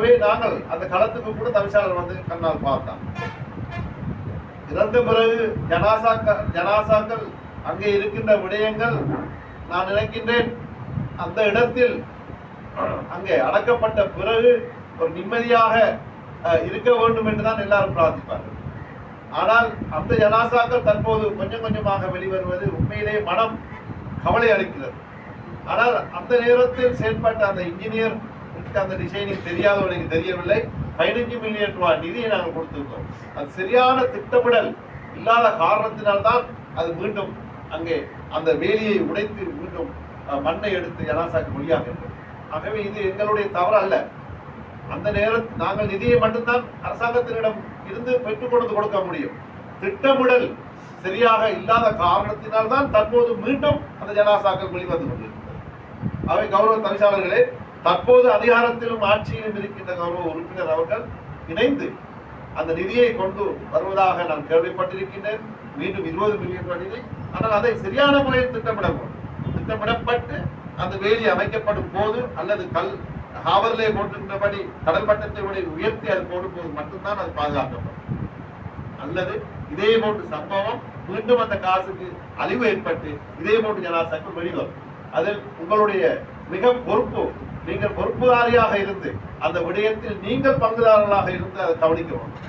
ஆகவே நாங்கள் அந்த களத்துக்கு கூட தவிசாளர் வந்து கண்ணால் பார்த்தான் இறந்த பிறகு ஜனாசாக்கள் ஜனாசாக்கள் அங்கே இருக்கின்ற விடயங்கள் நான் நினைக்கின்றேன். அந்த இடத்தில் அங்கே அடக்கப்பட்ட பிறகு ஒரு நிம்மதியாக இருக்க வேண்டும் என்று தான் எல்லாரும் பிரார்த்திப்பார்கள். ஆனால் அந்த ஜனாசாக்கள் தற்போது கொஞ்சம் கொஞ்சமாக வெளிவருவது உண்மையிலே மனம் கவலை அளிக்கிறது. ஆனால் அந்த நேரத்தில் செயல்பட்ட அந்த இன்ஜினியர் அந்த டிசைனிங் தெரியாதவனுக்கு தெரியவில்லை. பதினஞ்சு மில்லியன் ரூபாய் நிதியை நாங்கள் கொடுத்திருக்கோம் அது சரியான திட்டமிடல் இல்லாத காரணத்தினால்தான் அது மீண்டும் அங்கே அந்த வேலியை உடைத்து மீண்டும் மண்ணை எடுத்து ஜனாசாக்கு மொழியாக ஆகவே இது எங்களுடைய தவறு அல்ல. அந்த நேரத்தில் நாங்கள் நிதியை மட்டும்தான் அரசாங்கத்தினிடம் இருந்து பெற்றுக் கொண்டு கொடுக்க முடியும். திட்டமிடல் சரியாக இல்லாத காரணத்தினால் தான் தற்போது மீண்டும் அந்த ஜனாசாக்கள் வெளிவந்து கொண்டிருக்கிறது. அவை கௌரவ தவிசாளர்களே தற்போது அதிகாரத்திலும் ஆட்சியிலும் இருக்கின்ற கௌரவ உறுப்பினர் அவர்கள் இணைந்து அந்த நிதியை கொண்டு வருவதாக நான் கேள்விப்பட்டிருக்கின்றேன். மீண்டும் இருபது மில்லியன் நிதி. ஆனால் அதை சரியான முறையில் திட்டமிடப்படும் திட்டமிடப்பட்டு அந்த வேலி அமைக்கப்படும் போது அல்லது கல் ஹாவர்லே போட்டிருந்தபடி கடல் மட்டத்தை விட உயர்த்தி அது போடும் போது மட்டும்தான் அது பாதுகாக்கப்படும். அல்லது இதே போன்று சம்பவம் மீண்டும் அந்த காசுக்கு அழிவு ஏற்பட்டு இதே போன்று ஜனாசாக்கள் வெளிவரும். அதில் உங்களுடைய மிக பொறுப்பு நீங்கள் பொறுப்புதாரியாக இருந்து அந்த விடயத்தில் நீங்கள் பங்குதாரர்களாக இருந்து அதை கவனிக்க வேண்டும்